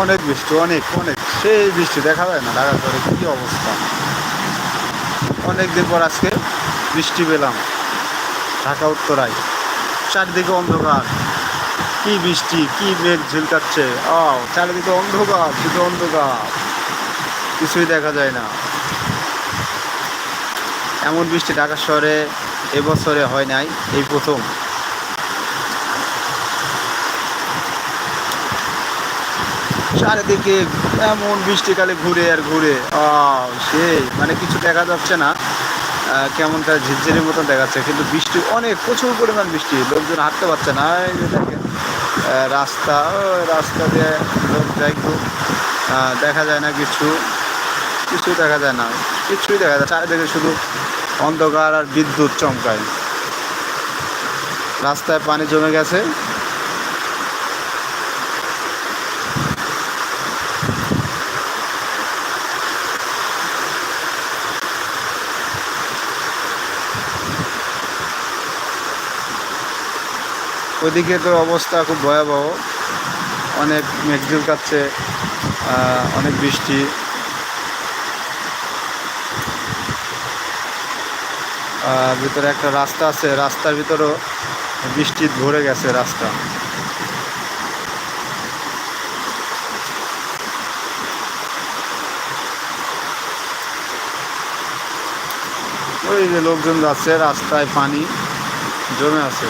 অনেক বৃষ্টি, অনেক অনেক। সেই বৃষ্টি দেখা যায় না ঢাকা শহরে, কী অবস্থা? অনেক দিন পর আজকে বৃষ্টি পেলাম, ঢাকা উত্তরায়। চারিদিকে অন্ধকার। কি বৃষ্টি, কি মেঘ ঝিলকাচ্ছে। ও চারিদিকে অন্ধকার, শুধু অন্ধকার। কিছুই দেখা যায় না। এমন বৃষ্টি ঢাকা শহরে এবছরে হয় নাই, এই প্রথম। চারিদিকে এমন বৃষ্টিকালে ঘুরে আর ঘুরে। সেই মানে কিছু দেখা যাচ্ছে না। আহ, কেমন তার ঝিরঝিরের মতন দেখাচ্ছে। কিন্তু বৃষ্টি অনেক প্রচুর পরিমাণ বৃষ্টি। লোকজন হাঁটতে পারছে না। রাস্তা রাস্তা দিয়ে লোক যায় একটু দেখা যায় না কিছু। কিছু দেখা যায় না। কিছুই দেখা যায় চারিদিকে শুধু অন্ধকার আর বিদ্যুৎ চমকায়। রাস্তায় পানি জমে গেছে। ওইদিকে তো অবস্থা খুব ভয়াবহ। অনেক মেঘঝুল কাচ্ছে অনেক বৃষ্টি। ভিতরে একটা রাস্তা আছে, রাস্তার ভিতরেও বৃষ্টি ভরে গেছে রাস্তা। ওই যে লোকজন যাচ্ছে, রাস্তায় পানি জমে আছে।